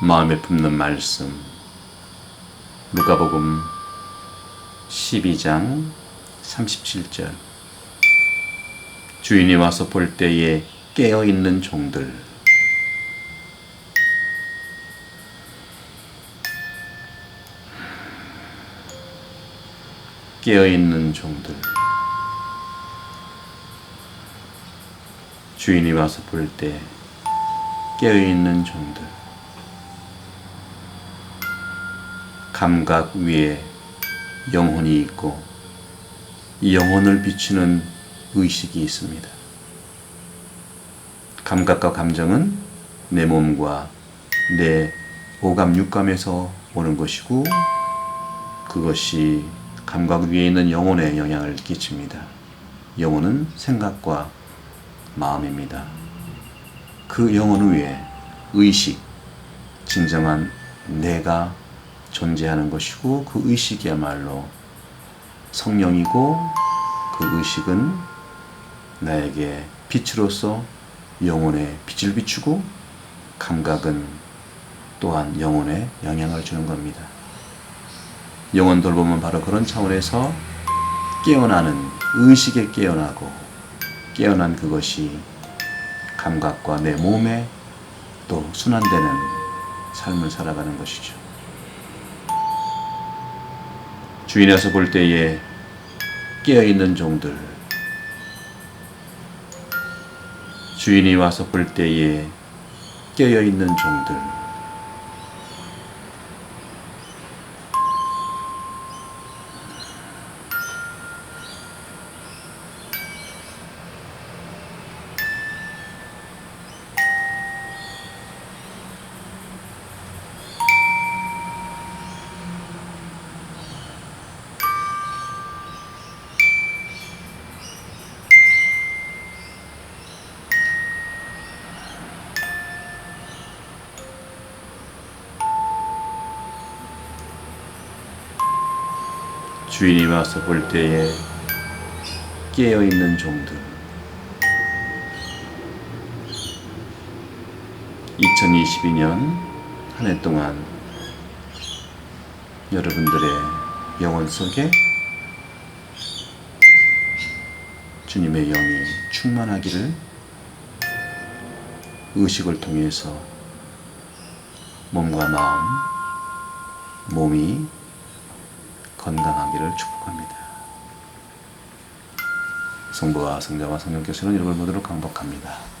마음에 품는 말씀. 누가복음 12장 37절. 주인이 와서 볼 때에 깨어 있는 종들. 깨어 있는 종들. 주인이 와서 볼 때 깨어 있는 종들 감각 위에 영혼이 있고 이 영혼을 비추는 의식이 있습니다. 감각과 감정은 내 몸과 내 오감 육감에서 오는 것이고 그것이 감각 위에 있는 영혼에 영향을 끼칩니다. 영혼은 생각과 마음입니다. 그 영혼 위에 의식, 진정한 내가 존재하는 것이고 그 의식이야말로 성령이고 그 의식은 나에게 빛으로서 영혼에 빛을 비추고 감각은 또한 영혼에 영향을 주는 겁니다. 영혼 돌보면 바로 그런 차원에서 깨어나는 의식에 깨어나고 깨어난 그것이 감각과 내 몸에 또 순환되는 삶을 살아가는 것이죠. 주인이 와서 볼 때에 깨어있는 종들. 주인이 와서 볼 때에 깨어있는 종들 주인이 와서 볼 때에 깨어있는 종들. 2022년 한 해 동안 여러분들의 영혼 속에 주님의 영이 충만하기를 의식을 통해서 몸과 마음, 몸이 건강하기를 축복합니다. 성부와 성자와 성령께서는 이걸 모두를 강복합니다.